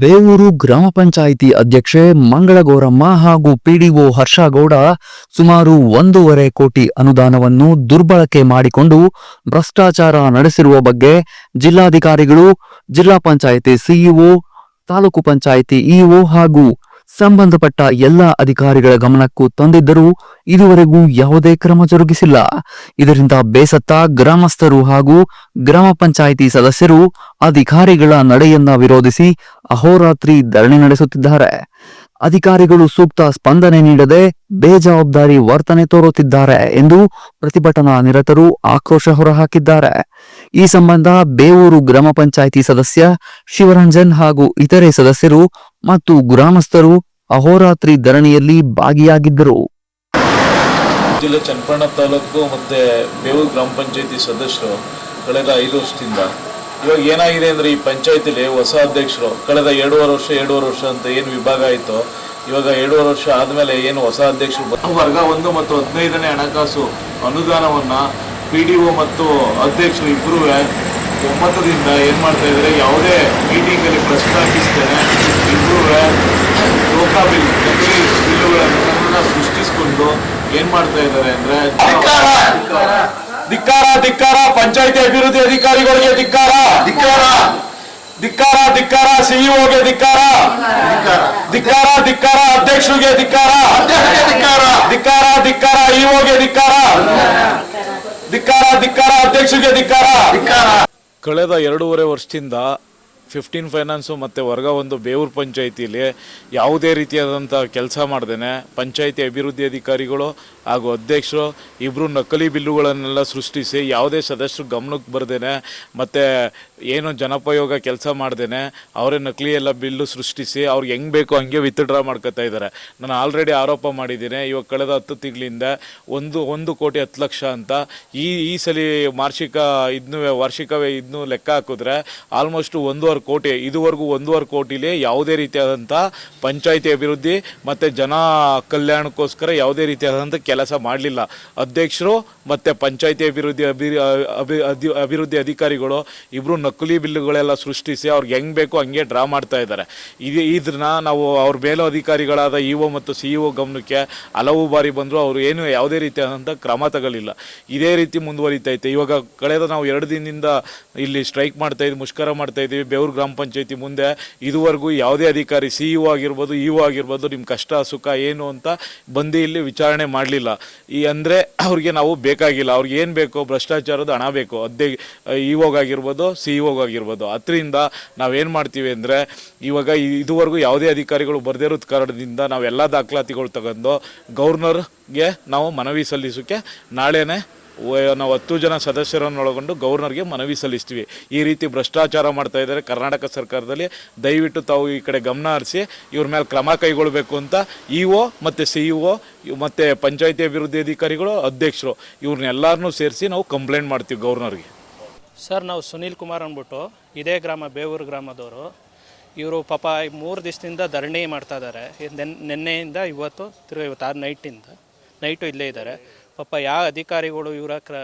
ಬೇವೂರು ಗ್ರಾಮ ಪಂಚಾಯಿತಿ ಅಧ್ಯಕ್ಷೆ ಮಂಗಳಗೌರಮ್ಮ ಹಾಗೂ ಪಿಡಿಒ ಹರ್ಷಗೌಡ ಸುಮಾರು ಒಂದೂವರೆ ಕೋಟಿ ಅನುದಾನವನ್ನು ದುರ್ಬಳಕೆ ಮಾಡಿಕೊಂಡು ಭ್ರಷ್ಟಾಚಾರ ನಡೆಸಿರುವ ಬಗ್ಗೆ ಜಿಲ್ಲಾಧಿಕಾರಿಗಳು, ಜಿಲ್ಲಾ ಪಂಚಾಯಿತಿ ಸಿಇಒ, ತಾಲೂಕು ಪಂಚಾಯಿತಿ ಇಒ ಹಾಗೂ ಸಂಬಂಧಪಟ್ಟ ಎಲ್ಲ ಅಧಿಕಾರಿಗಳ ಗಮನಕ್ಕೂ ತಂದಿದ್ದರೂ ಇದುವರೆಗೂ ಯಾವುದೇ ಕ್ರಮ ಜರುಗಿಸಿಲ್ಲ. ಇದರಿಂದ ಬೇಸತ್ತ ಗ್ರಾಮಸ್ಥರು ಹಾಗೂ ಗ್ರಾಮ ಪಂಚಾಯಿತಿ ಸದಸ್ಯರು ಅಧಿಕಾರಿಗಳ ನಡೆಯನ್ನ ವಿರೋಧಿಸಿ ಅಹೋರಾತ್ರಿ ಧರಣಿ ನಡೆಸುತ್ತಿದ್ದಾರೆ. ಅಧಿಕಾರಿಗಳು ಸೂಕ್ತ ಸ್ಪಂದನೆ ನೀಡದೆ ಬೇಜವಾಬ್ದಾರಿ ವರ್ತನೆ ತೋರುತ್ತಿದ್ದಾರೆ ಎಂದು ಪ್ರತಿಭಟನಾ ನಿರತರು ಆಕ್ರೋಶ ಹೊರಹಾಕಿದ್ದಾರೆ. ಈ ಸಂಬಂಧ ಬೇವೂರು ಗ್ರಾಮ ಪಂಚಾಯಿತಿ ಸದಸ್ಯ ಶಿವರಂಜನ್ ಹಾಗೂ ಇತರೆ ಸದಸ್ಯರು ಮತ್ತು ಗ್ರಾಮಸ್ಥರು ಅಹೋರಾತ್ರಿ ಧರಣಿಯಲ್ಲಿ ಭಾಗಿಯಾಗಿದ್ದರು. ಜಿಲ್ಲೆ ಚನ್ನಪಣ್ಣ ತಾಲೂಕು ಮತ್ತು ಬೇವೂರು ಗ್ರಾಮ ಪಂಚಾಯಿತಿ ಸದಸ್ಯರು ಕಳೆದ ಐದು ವರ್ಷದಿಂದ ಇವಾಗ ಏನಾಗಿದೆ ಅಂದರೆ ಈ ಪಂಚಾಯತಿಲಿ ಹೊಸ ಅಧ್ಯಕ್ಷರು ಕಳೆದ ಎರಡೂವರೆ ವರ್ಷ ಎರಡೂವರೆ ವರ್ಷ ಅಂತ ಏನು ವಿಭಾಗ ಆಯಿತು ಇವಾಗ ಎರಡೂವರೆ ವರ್ಷ ಆದಮೇಲೆ ಏನು ಹೊಸ ಅಧ್ಯಕ್ಷರು ವರ್ಗ ಒಂದು ಮತ್ತು ಹದಿನೈದನೇ ಹಣಕಾಸು ಅನುದಾನವನ್ನು ಪಿ ಡಿ ಒ ಮತ್ತು ಅಧ್ಯಕ್ಷರು ಇಬ್ಬರೂ ಒಮ್ಮತದಿಂದ ಏನು ಮಾಡ್ತಾ ಇದ್ದಾರೆ ಯಾವುದೇ ಮೀಟಿಂಗಲ್ಲಿ ಪ್ರಸ್ತಾಪಿಸ್ತೇನೆ ಇಬ್ಬರೂ ಲೋಕಾಬಿಲ್ ನಕಲಿ ಬಿಲ್ಲುಗಳನ್ನು ಸೃಷ್ಟಿಸಿಕೊಂಡು ಏನು ಮಾಡ್ತಾ ಇದ್ದಾರೆ ಅಂದ್ರೆ ಧಿಕ್ಕಾರ ಧಿಕ್ಕಾರ ಪಂಚಾಯತಿ ಅಭಿವೃದ್ಧಿ ಅಧಿಕಾರಿಗಳಿಗೆ ಧಿಕ್ಕಾರ. ಧಿಕ್ಕಾರ. ಧಿಕ್ಕಾರ ಧಿಕ್ಕಾರ ಸಿಇಒಗೆ ಧಿಕ್ಕಾರ. ಧಿಕ್ಕಾರ. ಧಿಕ್ಕಾರ ಅಧ್ಯಕ್ಷರಿಗೆ ಧಿಕ್ಕಾರ. ಧಿಕ್ಕಾರ. ಧಿಕ್ಕಾರ ಇಒಗೆ ಧಿಕ್ಕಾರ. ಧಿಕ್ಕಾರ ಧಿಕ್ಕಾರ ಅಧ್ಯಕ್ಷರಿಗೆ ಧಿಕ್ಕಾರ. ಕಳೆದ ಎರಡೂವರೆ ವರ್ಷದಿಂದ ಫಿಫ್ಟೀನ್ ಫೈನಾನ್ಸು ಮತ್ತು ವರ್ಗ ಒಂದು ಬೇವೂರು ಪಂಚಾಯಿತಿಲಿ ಯಾವುದೇ ರೀತಿಯಾದಂಥ ಕೆಲಸ ಮಾಡ್ದೇನೆ. ಪಂಚಾಯಿತಿ ಅಭಿವೃದ್ಧಿ ಅಧಿಕಾರಿಗಳು ಹಾಗೂ ಅಧ್ಯಕ್ಷರು ಇಬ್ಬರು ನಕಲಿ ಬಿಲ್ಲುಗಳನ್ನೆಲ್ಲ ಸೃಷ್ಟಿಸಿ ಯಾವುದೇ ಸದಸ್ಯರು ಗಮನಕ್ಕೆ ಬರ್ದೇನೆ. ಮತ್ತು ಏನು ಜನಪಯೋಗ ಕೆಲಸ ಮಾಡ್ದೇನೆ. ಅವರೇ ನಕಲಿ ಎಲ್ಲ ಬಿಲ್ಲು ಸೃಷ್ಟಿಸಿ ಅವ್ರಿಗೆ ಹೆಂಗೆ ಬೇಕೋ ಹಂಗೆ ವಿತ್ಡ್ರಾ ಮಾಡ್ಕೋತಾ ಇದ್ದಾರೆ ನಾನು ಆಲ್ರೆಡಿ ಆರೋಪ ಮಾಡಿದ್ದೀನಿ. ಇವಾಗ ಕಳೆದ ಹತ್ತು ತಿಂಗಳಿಂದ ಒಂದು ಒಂದು ಕೋಟಿ ಹತ್ತು ಲಕ್ಷ ಅಂತ ಈ ಈ ಸಲ ವಾರ್ಷಿಕ ಇದನ್ನು ವಾರ್ಷಿಕವೇ ಇದನ್ನು ಲೆಕ್ಕ ಹಾಕಿದ್ರೆ ಆಲ್ಮೋಸ್ಟ್ ಒಂದೂವರೆ ಕೋಟಿ, ಇದುವರೆಗೂ ಒಂದೂವರೆ ಕೋಟಿಲಿ ಯಾವುದೇ ರೀತಿಯಾದಂಥ ಪಂಚಾಯಿತಿ ಅಭಿವೃದ್ಧಿ ಮತ್ತು ಜನ ಕಲ್ಯಾಣಕ್ಕೋಸ್ಕರ ಯಾವುದೇ ರೀತಿಯಾದಂಥ ಕೆಲಸ ಮಾಡಲಿಲ್ಲ. ಅಧ್ಯಕ್ಷರು ಮತ್ತು ಪಂಚಾಯಿತಿ ಅಭಿವೃದ್ಧಿ, ಅಭಿ ಅಭಿವೃದ್ಧಿ ಅಧಿಕಾರಿಗಳು ಇಬ್ಬರು ನಕಲಿ ಬಿಲ್ಲುಗಳೆಲ್ಲ ಸೃಷ್ಟಿಸಿ ಅವ್ರಿಗೆ ಹೆಂಗೆ ಬೇಕೋ ಹಂಗೆ ಡ್ರಾ ಮಾಡ್ತಾ ಇದ್ದಾರೆ. ಇದು ಇದನ್ನ ನಾವು ಅವ್ರ ಮೇಲೋ ಅಧಿಕಾರಿಗಳಾದ ಇ ಒ ಮತ್ತು ಸಿ ಇ ಗಮನಕ್ಕೆ ಹಲವು ಬಾರಿ ಬಂದರೂ ಅವರು ಏನು ಯಾವುದೇ ರೀತಿಯಾದಂಥ ಕ್ರಮ ತಗೊಳ್ಳಿಲ್ಲ. ಇದೇ ರೀತಿ ಮುಂದುವರಿತೈತೆ ಇವಾಗ ಕಳೆದ ನಾವು ಎರಡು ದಿನದಿಂದ ಇಲ್ಲಿ ಸ್ಟ್ರೈಕ್ ಮಾಡ್ತಾ ಇದ್ವಿ, ಮುಷ್ಕರ ಮಾಡ್ತಾ ಇದ್ದೀವಿ ಬೇವೂರು ಗ್ರಾಮ ಪಂಚಾಯತಿ ಮುಂದೆ ಇದುವರೆಗೂ ಯಾವುದೇ ಅಧಿಕಾರಿ ಸಿ ಇ ಆಗಿರ್ಬೋದು ಇ ಆಗಿರ್ಬೋದು ನಿಮ್ಮ ಕಷ್ಟ, ಸುಖ, ಏನು ಅಂತ ಬಂದು ಇಲ್ಲಿ ವಿಚಾರಣೆ ಮಾಡಲಿಲ್ಲ. ಈ ಅಂದರೆ ಅವ್ರಿಗೆ ನಾವು ಬೇಕಾಗಿಲ್ಲ. ಅವ್ರಿಗೆ ಏನು ಬೇಕು ಭ್ರಷ್ಟಾಚಾರದ ಹಣ ಬೇಕು. ಅದೇ ಇ ಆಗಿರ್ಬೋದು, ಸಿ ಇ ಆಗಿರ್ಬೋದು. ಅದರಿಂದ ನಾವೇನು ಮಾಡ್ತೀವಿ ಅಂದರೆ ಇವಾಗ ಇದುವರೆಗೂ ಯಾವುದೇ ಅಧಿಕಾರಿಗಳು ಬರದೇ ಇರೋದ್ ಕಾರಣದಿಂದ ನಾವೆಲ್ಲ ದಾಖಲಾತಿಗಳು ತಗೊಂಡು ಗೌರ್ನರ್ಗೆ ನಾವು ಮನವಿ ಸಲ್ಲಿಸೋಕ್ಕೆ ನಾಳೆನೇ ನಾವು ಹತ್ತು ಜನ ಸದಸ್ಯರನ್ನು ಒಳಗೊಂಡು ಗವರ್ನರ್ಗೆ ಮನವಿ ಸಲ್ಲಿಸ್ತೀವಿ. ಈ ರೀತಿ ಭ್ರಷ್ಟಾಚಾರ ಮಾಡ್ತಾ ಇದ್ದಾರೆ ಕರ್ನಾಟಕ ಸರ್ಕಾರದಲ್ಲಿ. ದಯವಿಟ್ಟು ತಾವು ಈ ಕಡೆ ಗಮನ ಹರಿಸಿ, ಇವ್ರ ಮೇಲೆ ಕ್ರಮ ಕೈಗೊಳ್ಳಬೇಕು ಅಂತ ಇ ಒ ಮತ್ತು ಸಿ ಇ ಒ ಮತ್ತು ಪಂಚಾಯಿತಿ ಅಭಿವೃದ್ಧಿ ಅಧಿಕಾರಿಗಳು, ಅಧ್ಯಕ್ಷರು ಇವ್ರನ್ನೆಲ್ಲರನ್ನೂ ಸೇರಿಸಿ ನಾವು ಕಂಪ್ಲೇಂಟ್ ಮಾಡ್ತೀವಿ ಗವರ್ನರ್ಗೆ ಸರ್, ನಾವು ಸುನೀಲ್ ಕುಮಾರ್ ಅಂದ್ಬಿಟ್ಟು ಇದೇ ಗ್ರಾಮ ಬೇವೂರು ಗ್ರಾಮದವರು. ಇವರು ಪಾಪ ಮೂರು ದಿವಸದಿಂದ ಧರಣಿ ಮಾಡ್ತಾ ಇದ್ದಾರೆ. ನಿನ್ನೆಯಿಂದ ಇವತ್ತು, ತಿರುಗಿ ಇವತ್ತು ಆರು ನೈಟಿಂದ, ನೈಟು ಇಲ್ಲೇ ಇದ್ದಾರೆ. ಪಾಪ ಯಾವ ಅಧಿಕಾರಿಗಳು ಇವರ ಕ್ರ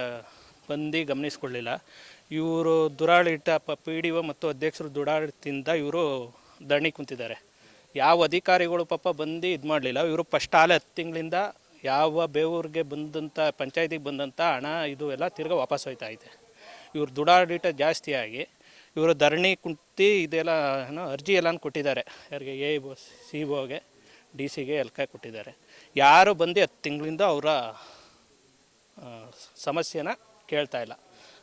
ಬಂದು ಗಮನಿಸ್ಕೊಳ್ಳಿಲ್ಲ. ಇವರು ದುರಾಳಿತ ಪ ಡಿ ಒ ಮತ್ತು ಅಧ್ಯಕ್ಷರು ದುರಾಡಳಿತದಿಂದ ಇವರು ಧರಣಿ ಕುಂತಿದ್ದಾರೆ. ಯಾವ ಅಧಿಕಾರಿಗಳು ಪಾಪ ಬಂದು ಇದು ಮಾಡಲಿಲ್ಲ. ಇವರು ಫಸ್ಟ್ ಆಲೆ ಹತ್ತು ತಿಂಗಳಿಂದ ಯಾವ ಬೇವೂರಿಗೆ ಬಂದಂಥ, ಪಂಚಾಯತಿಗೆ ಬಂದಂಥ ಹಣ, ಇದು ಎಲ್ಲ ತಿರ್ಗಿ ವಾಪಸ್ ಹೋಯ್ತಾ ಇದೆ. ಇವ್ರ ದುಡಾಡಿಟ ಜಾಸ್ತಿಯಾಗಿ ಇವರು ಧರಣಿ ಕುಂತಿ ಇದೆಲ್ಲ, ಏನೋ ಅರ್ಜಿ ಎಲ್ಲ ಕೊಟ್ಟಿದ್ದಾರೆ. ಯಾರಿಗೆ ಎ ಸಿ ಒಗೆ, ಡಿ ಸಿಗೆ ಎಲ್ಕ ಕೊಟ್ಟಿದ್ದಾರೆ. ಯಾರು ಬಂದು ಹತ್ತು ತಿಂಗಳಿಂದ ಅವರ ಸಮಸ್ಯೆನ ಕೇಳ್ತಾ ಇಲ್ಲ.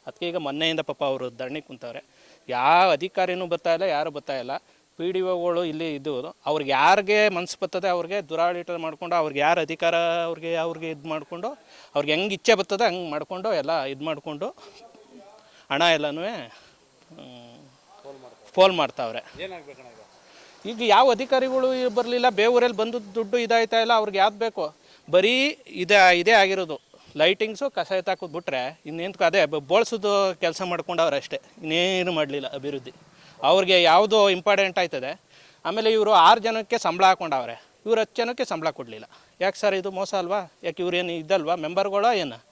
ಅದಕ್ಕೆ ಈಗ ಮೊನ್ನೆಯಿಂದ ಪಾಪ ಅವರು ಧರಣಿ ಕುಂತವ್ರೆ. ಯಾವ ಅಧಿಕಾರಿನೂ ಬರ್ತಾ ಇಲ್ಲ, ಯಾರು ಬರ್ತಾ ಇಲ್ಲ. ಪಿ ಡಿ ಒಗಳು ಇಲ್ಲಿ ಇದ್ದು ಅವ್ರಿಗೆ ಯಾರಿಗೆ ಮನಸ್ಸು ಬರ್ತದೆ ಅವ್ರಿಗೆ ದುರಾಡಳಿತ ಮಾಡಿಕೊಂಡು, ಅವ್ರಿಗೆ ಯಾರು ಅಧಿಕಾರ ಅವ್ರಿಗೆ ಅವ್ರಿಗೆ ಇದು ಮಾಡಿಕೊಂಡು, ಅವ್ರಿಗೆ ಹೆಂಗೆ ಇಚ್ಛೆ ಬರ್ತದೆ ಹಂಗೆ ಮಾಡಿಕೊಂಡು, ಎಲ್ಲ ಇದು ಮಾಡಿಕೊಂಡು ಹಣ ಎಲ್ಲನೂ ಫೋಲ್ ಮಾಡ್ತಾವ್ರೆ. ಈಗ ಯಾವ ಅಧಿಕಾರಿಗಳು ಬರಲಿಲ್ಲ, ಬೇವೂರಲ್ಲಿ ಬಂದು ದುಡ್ಡು ಇದಾಯ್ತಾ ಇಲ್ಲ, ಅವ್ರಿಗೆ ಯಾವ್ದು ಬೇಕು? ಬರೀ ಇದೇ ಇದೇ ಆಗಿರೋದು. ಲೈಟಿಂಗ್ಸು ಕಸ ಎತ್ತಾಕೋದು ಬಿಟ್ರೆ ಇನ್ನೇನು ಅದೇ ಬೋಳ್ಸೋದು ಕೆಲಸ ಮಾಡ್ಕೊಂಡವ್ರು ಅಷ್ಟೇ. ಇನ್ನೇನು ಮಾಡಲಿಲ್ಲ ಅಭಿವೃದ್ಧಿ. ಅವ್ರಿಗೆ ಯಾವುದು ಇಂಪಾರ್ಟೆಂಟ್ ಆಯ್ತದೆ. ಆಮೇಲೆ ಇವರು ಆರು ಜನಕ್ಕೆ ಸಂಬಳ ಹಾಕೊಂಡವ್ರೆ. ಇವ್ರು ಹತ್ತು ಜನಕ್ಕೆ ಸಂಬಳ ಕೊಡಲಿಲ್ಲ. ಯಾಕೆ ಸರ್ ಇದು ಮೋಸ ಅಲ್ವಾ? ಯಾಕೆ ಇವ್ರೇನು ಇದಲ್ವಾ? ಮೆಂಬರ್ಗಳೋ ಏನು?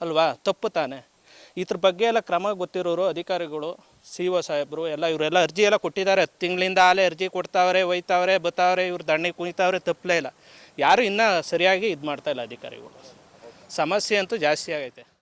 ಅಲ್ವಾ? ತಪ್ಪು ತಾನೆ. ಇದ್ರ ಬಗ್ಗೆ ಎಲ್ಲ ಕ್ರಮ ಗೊತ್ತಿರೋರು ಅಧಿಕಾರಿಗಳು, ಸಿ ಒ ಸಾಹೇಬರು, ಎಲ್ಲ ಇವರೆಲ್ಲ ಅರ್ಜಿ ಎಲ್ಲ ಕೊಟ್ಟಿದ್ದಾರೆ. ಹತ್ತು ತಿಂಗಳಿಂದ ಆಲೇ ಅರ್ಜಿ ಕೊಡ್ತಾವ್ರೆ, ಒಯ್ತಾವ್ರೆ, ಬತ್ತಾವ್ರೆ, ಇವ್ರು ದಂಡೆ ಕುಣಿತಾವ್ರೆ, ತಪ್ಪಲೇ ಇಲ್ಲ. ಯಾರು ಇನ್ನೂ ಸರಿಯಾಗಿ ಇದು ಮಾಡ್ತಾ ಇಲ್ಲ ಅಧಿಕಾರಿಗಳು. ಸಮಸ್ಯೆ ಅಂತೂ ಜಾಸ್ತಿ ಆಗೈತೆ.